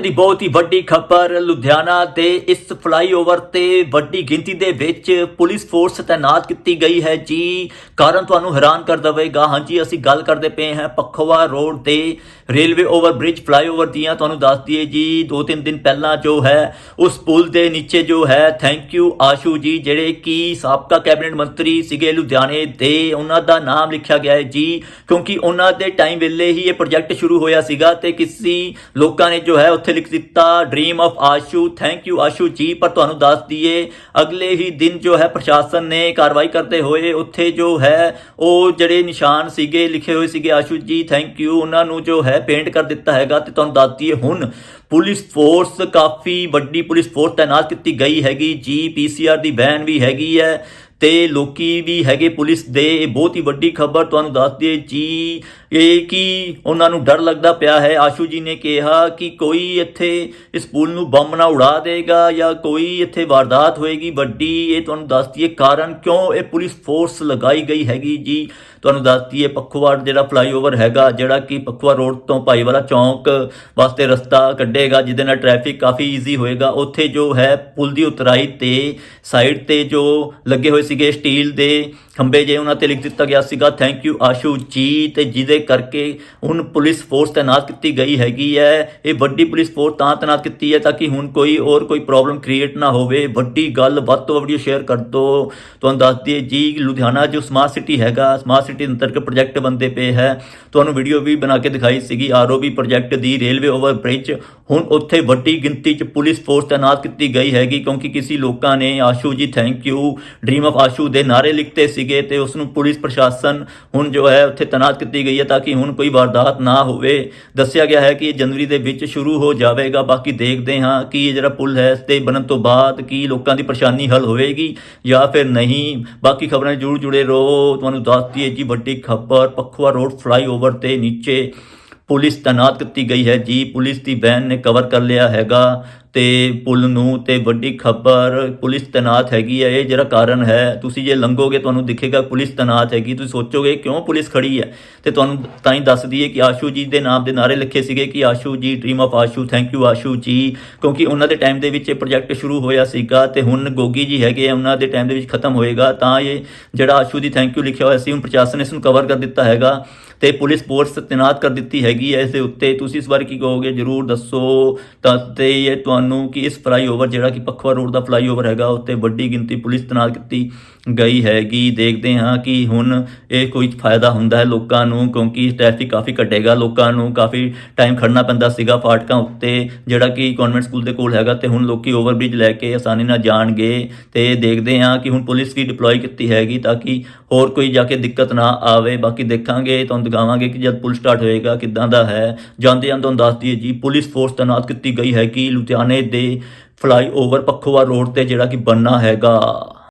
ਦੀ ਬਹੁਤ ਹੀ ਵੱਡੀ ਖਬਰ, ਲੁਧਿਆਣਾ ਦੇ ਇਸ ਫਲਾਈਓਵਰ ਤੇ ਵੱਡੀ ਗਿਣਤੀ ਦੇ ਵਿੱਚ ਪੁਲਿਸ ਫੋਰਸ ਤਾਇਨਾਤ ਕੀਤੀ ਗਈ ਹੈ ਜੀ। ਕਾਰਨ ਤੁਹਾਨੂੰ ਹੈਰਾਨ ਕਰ ਦਵੇਗਾ। ਹਾਂਜੀ, ਅਸੀਂ ਗੱਲ ਕਰਦੇ ਪਏ ਹਾਂ ਪਖਵਾ ਰੋਡ ਤੇ ਰੇਲਵੇ ਓਵਰ ਬ੍ਰਿਜ ਫਲਾਈਓਵਰ ਦੀਆਂ। ਤੁਹਾਨੂੰ ਦੱਸ ਦਈਏ ਜੀ ਦੋ ਤਿੰਨ ਦਿਨ ਪਹਿਲਾਂ ਜੋ ਹੈ, ਉਸ ਪੁਲ ਦੇ ਨੀਚੇ ਜੋ ਹੈ ਥੈਂਕ ਯੂ ਆਸ਼ੂ ਜੀ, ਜਿਹੜੇ ਕਿ ਸਾਬਕਾ ਕੈਬਨਿਟ ਮੰਤਰੀ ਸੀਗੇ ਲੁਧਿਆਣੇ ਦੇ, ਉਹਨਾਂ ਦਾ ਨਾਮ ਲਿਖਿਆ ਗਿਆ ਹੈ ਜੀ। ਕਿਉਂਕਿ ਉਹਨਾਂ ਦੇ ਟਾਈਮ ਵੇਲੇ ਹੀ ਇਹ ਪ੍ਰੋਜੈਕਟ ਸ਼ੁਰੂ ਹੋਇਆ ਸੀਗਾ ਤੇ ਕਿਸੇ ਲੋਕਾਂ ਨੇ ਜੋ ਹੈ, ਉੱਥੇ ਲਿਖ ਦਿੱਤਾ dream of Ashu thank you Ashu ji, ਪਰ ਤੁਹਾਨੂੰ ਦੱਸ ਦਈਏ, ਅਗਲੇ ਹੀ ਦਿਨ ਜੋ ਹੈ ਪ੍ਰਸ਼ਾਸਨ ਨੇ ਕਾਰਵਾਈ ਕਰਦੇ ਹੋਏ ਉੱਥੇ ਜੋ ਹੈ, ਉਹ ਜਿਹੜੇ ਨਿਸ਼ਾਨ ਸੀਗੇ, ਲਿਖੇ ਹੋਏ ਸੀਗੇ ਆਸ਼ੂ ਜੀ ਥੈਂਕ ਯੂ ਉਹਨਾਂ ਨੂੰ ਜੋ ਹੈ ਪੇਂਟ ਕਰ ਦਿੱਤਾ ਹੈਗਾ ਤੇ ਤੁਹਾਨੂੰ ਦੱਸ ਦਈਏ ਹੁਣ ਪੁਲਿਸ ਫੋਰਸ ਕਾਫੀ ਵੱਡੀ ਪੁਲਿਸ ਫੋਰਸ ਤਾਇਨਾਤ ਕੀਤੀ ਗਈ ਹੈਗੀ ਜੀ ਪੀਸੀਆਰ ਦੀ ਵੈਨ ਵੀ ਹੈਗੀ ਹੈ। ਤੇ ਲੋਕੀ ਵੀ ਹੈਗੇ ਪੁਲਿਸ ਦੇ। ਇਹ ਬਹੁਤ ਹੀ ਵੱਡੀ ਖਬਰ ਤੁਹਾਨੂੰ ਦੱਸ ਦਈਏ ਜੀ। ਇਹ ਕਿ ਉਹਨਾਂ ਨੂੰ ਡਰ ਲੱਗਦਾ ਪਿਆ ਹੈ। ਆਸ਼ੂ ਜੀ ਨੇ ਕਿਹਾ ਕਿ ਕੋਈ ਇੱਥੇ ਇਸ ਪੁਲ ਨੂੰ ਬੰਬ ਨਾ ਉਡਾ ਦੇਗਾ ਜਾਂ ਕੋਈ ਇੱਥੇ ਵਾਰਦਾਤ ਹੋਏਗੀ ਵੱਡੀ। ਇਹ ਤੁਹਾਨੂੰ ਦੱਸ ਦਈਏ ਕਾਰਨ ਕਿਉਂ ਇਹ ਪੁਲਿਸ ਫੋਰਸ ਲਗਾਈ ਗਈ ਹੈਗੀ ਜੀ। ਤੁਹਾਨੂੰ ਦੱਸ ਦਈਏ ਪੱਖੋਵਾੜ ਜਿਹੜਾ ਫਲਾਈਓਵਰ ਹੈਗਾ, ਜਿਹੜਾ ਕਿ ਪੱਖੋਵਾ ਰੋਡ ਤੋਂ ਭਾਈਵਾਲਾ ਚੌਂਕ ਵਾਸਤੇ ਰਸਤਾ ਕੱਢੇਗਾ, ਜਿਹਦੇ ਨਾਲ ਟ੍ਰੈਫਿਕ ਕਾਫੀ ਈਜ਼ੀ ਹੋਏਗਾ। ਉੱਥੇ ਜੋ ਹੈ ਪੁਲ ਦੀ ਉਤਰਾਈ ਤੇ ਸਾਈਡ ਤੇ ਜੋ ਲੱਗੇ ਹੋਏ ਸੀਗੇ ਸਟੀਲ ਦੇ ਖੰਬੇ ਜੇ ਉਹਨਾਂ ਤੇ ਲਿਖ ਦਿੱਤਾ ਗਿਆ ਸੀਗਾ ਥੈਂਕ ਯੂ ਆਸ਼ੂ ਜੀ ਤੇ ਜਿਹਦੇ ਕਰਕੇ ਹੁਣ ਪੁਲਿਸ ਫੋਰਸ ਤਾਇਨਾਤ ਕੀਤੀ ਗਈ ਹੈਗੀ ਹੈ। ਇਹ ਵੱਡੀ ਪੁਲਿਸ ਫੋਰਸ ਤਾਂ ਤਾਇਨਾਤ ਕੀਤੀ ਹੈ ਤਾਂ ਕਿ ਹੁਣ ਕੋਈ ਹੋਰ ਕੋਈ ਪ੍ਰੋਬਲਮ ਕ੍ਰੀਏਟ ਨਾ ਹੋਵੇ। ਵੱਡੀ ਗੱਲ ਵੱਧ ਤੋਂ ਵੱਧ ਵੀਡੀਓ ਸ਼ੇਅਰ ਕਰ ਦਿਓ ਤੁਹਾਨੂੰ ਦੱਸ ਦਈਏ ਜੀ, ਲੁਧਿਆਣਾ ਜੋ ਸਮਾਰਟ ਸਿਟੀ ਹੈਗਾ ਸਮਾਰਟ ਸਿਟੀ ਅੰਤਰਗਤ ਪ੍ਰੋਜੈਕਟ ਬੰਦੇ ਪਏ ਹੈ। ਤੁਹਾਨੂੰ ਵੀਡੀਓ ਵੀ ਬਣਾ ਕੇ ਦਿਖਾਈ ਸੀਗੀ ਆਰਓਬੀ ਪ੍ਰੋਜੈਕਟ ਦੀ ਰੇਲਵੇ ਓਵਰ ਬ੍ਰਿਜ ਹੁਣ ਉੱਥੇ ਵੱਡੀ ਗਿਣਤੀ 'ਚ ਪੁਲਿਸ ਫੋਰਸ ਤਾਇਨਾਤ ਕੀਤੀ ਗਈ ਹੈਗੀ, ਕਿਉਂਕਿ ਕਿਸੇ ਲੋਕਾਂ ਨੇ Ashu ji thank you dream of Ashu ਦੇ ਨਾਰੇ ਲਿਖਤੇ ਸੀਗੇ ਤੇ ਉਸ ਨੂੰ ਪੁਲਿਸ ਪ੍ਰਸ਼ਾਸਨ ਹੁਣ ਜੋ ਹੈ ਉੱਥੇ ਤਾਇਨਾਤ ਕੀਤੀ ਗਈ ਹੈ ਤਾਂ ਕਿ ਹੁਣ ਕੋਈ ਵਾਰਦਾਤ ਨਾ ਹੋਵੇ। ਦੱਸਿਆ ਗਿਆ ਹੈ ਕਿ ਇਹ ਜਨਵਰੀ ਦੇ ਵਿੱਚ ਸ਼ੁਰੂ ਹੋ ਜਾਵੇਗਾ। ਬਾਕੀ ਦੇਖਦੇ ਹਾਂ ਕਿ ਇਹ ਜਿਹੜਾ ਪੁਲ ਹੈ ਇਸ ਤੇ ਬਣਨ ਤੋਂ ਬਾਅਦ ਕੀ ਲੋਕਾਂ ਦੀ ਪਰੇਸ਼ਾਨੀ ਹੱਲ ਹੋਵੇਗੀ ਜਾਂ ਫਿਰ ਨਹੀਂ। ਬਾਕੀ ਖਬਰਾਂ ਨਾਲ ਜਰੂਰ ਜੁੜੇ ਰਹੋ। ਤੁਹਾਨੂੰ ਦੱਸ ਦਈਏ ਜੀ, ਵੱਡੀ ਖਬਰ ਪਖਵਾ ਰੋਡ ਫਲਾਈਓਵਰ ਤੇ ਨੀਚੇ ਪੁਲਿਸ ਤਾਇਨਾਤ ਕੀਤੀ ਗਈ ਹੈ। ਜੀ, ਪੁਲਿਸ ਦੀ ਵੈਨ ਨੇ ਕਵਰ ਕਰ ਲਿਆ ਹੈਗਾ। ਤੇ ਪੁਲ ਨੂੰ ਤੇ ਵੱਡੀ ਖਬਰ ਪੁਲਿਸ ਤਾਇਨਾਤ ਹੈਗੀ ਹੈ ਇਹ ਜਿਹੜਾ ਕਾਰਨ ਹੈ, ਤੁਸੀਂ ਜੇ ਲੰਘੋਗੇ ਤੁਹਾਨੂੰ ਦਿਖੇਗਾ ਪੁਲਿਸ ਤਾਇਨਾਤ ਹੈਗੀ, ਤੁਸੀਂ ਸੋਚੋਗੇ ਕਿਉਂ ਪੁਲਿਸ ਖੜੀ ਹੈ? ਤੇ ਤੁਹਾਨੂੰ ਤਾਂ ਹੀ ਦੱਸ ਦਈਏ ਕਿ ਆਸ਼ੂ ਜੀ ਦੇ ਨਾਮ ਦੇ ਨਾਰੇ ਲਿਖੇ ਸੀਗੇ ਕਿ Ashu ji dream of Ashu thank you Ashu ji, ਕਿਉਂਕਿ ਉਹਨਾਂ ਦੇ ਟਾਈਮ ਦੇ ਵਿੱਚ ਇਹ ਪ੍ਰੋਜੈਕਟ ਸ਼ੁਰੂ ਹੋਇਆ ਸੀਗਾ ਤੇ ਹੁਣ ਗੋਗੀ ਜੀ ਹੈਗੇ ਆ, ਉਹਨਾਂ ਦੇ ਟਾਈਮ ਦੇ ਵਿੱਚ ਖਤਮ ਹੋਏਗਾ, ਤਾਂ ਇਹ ਜਿਹੜਾ ਆਸ਼ੂ ਦੀ ਥੈਂਕ ਯੂ ਲਿਖਿਆ ਹੋਇਆ ਸੀ, ਹੁਣ ਪ੍ਰਸ਼ਾਸਨ ਨੇ ਇਸ ਨੂੰ ਕਵਰ ਕਰ ਦਿੱਤਾ ਹੈਗਾ ਤੇ ਪੁਲਿਸ ਫੋਰਸ ਤੈਨਾਤ ਕਰ ਦਿੱਤੀ ਹੈਗੀ ਹੈ ਇਸ ਦੇ ਉੱਤੇ। ਤੁਸੀਂ ਇਸ ਬਾਰੇ ਕੀ ਕਹੋਗੇ? ਜਰੂਰ ਦੱਸੋ। ਤਾਂ ਤੇ ਇਹ ਤੁਹਾਨੂੰ ਕਿ ਇਸ ਫਲਾਈਓਵਰ ਜਿਹੜਾ ਕਿ ਪਖਵਾ ਰੋਡ ਦਾ ਫਲਾਈਓਵਰ ਹੈਗਾ, ਉੱਤੇ ਵੱਡੀ ਗਿਣਤੀ ਪੁਲਿਸ ਤੈਨਾਤ ਕੀਤੀ ਗਈ ਹੈਗੀ। ਦੇਖਦੇ ਹਾਂ ਕਿ ਹੁਣ ਇਹ ਕੋਈ ਫਾਇਦਾ ਹੁੰਦਾ ਹੈ ਲੋਕਾਂ ਨੂੰ, ਕਿਉਂਕਿ ਟ੍ਰੈਫਿਕ ਕਾਫੀ ਘਟੇਗਾ ਲੋਕਾਂ ਨੂੰ, ਕਾਫੀ ਟਾਈਮ ਖੜਨਾ ਪੈਂਦਾ ਸੀਗਾ ਫਾਟਕਾਂ ਉੱਤੇ, ਜਿਹੜਾ ਕਿ ਕਨਵੈਂਟ ਸਕੂਲ ਦੇ ਕੋਲ ਹੈਗਾ ਤੇ ਹੁਣ ਲੋਕੀ ਓਵਰਬ੍ਰਿਜ ਲੈ ਕੇ ਆਸਾਨੀ ਨਾਲ ਜਾਣਗੇ ਤੇ ਦੇਖਦੇ ਹਾਂ ਕਿ ਹੁਣ ਪੁਲਿਸ ਵੀ ਡਿਪਲੋਏ ਕੀਤੀ ਹੈਗੀ ਤਾਂ ਕਿ ਹੋਰ ਕੋਈ ਜਾ ਕੇ ਦਿੱਕਤ ਨਾ ਆਵੇ। ਬਾਕੀ ਦੇਖਾਂਗੇ, ਤੁਹਾਨੂੰ ਦਿਖਾਵਾਂਗੇ ਕਿ ਜਦ ਪੁਲ ਸਟਾਰਟ ਹੋਏਗਾ ਕਿੱਦਾਂ ਦਾ ਹੈ। ਜਾਂਦੇ ਜਾਂਦੇ ਤੁਹਾਨੂੰ ਦੱਸ ਦਈਏ ਜੀ, ਪੁਲਿਸ ਫੋਰਸ ਤਾਇਨਾਤ ਕੀਤੀ ਗਈ ਹੈ ਕਿ ਲੁਧਿਆਣੇ ਦੇ ਫਲਾਈਓਵਰ ਪੱਖੋਵਾ ਰੋਡ ਤੇ ਜਿਹੜਾ ਕਿ ਬੰਨਾ ਹੈਗਾ।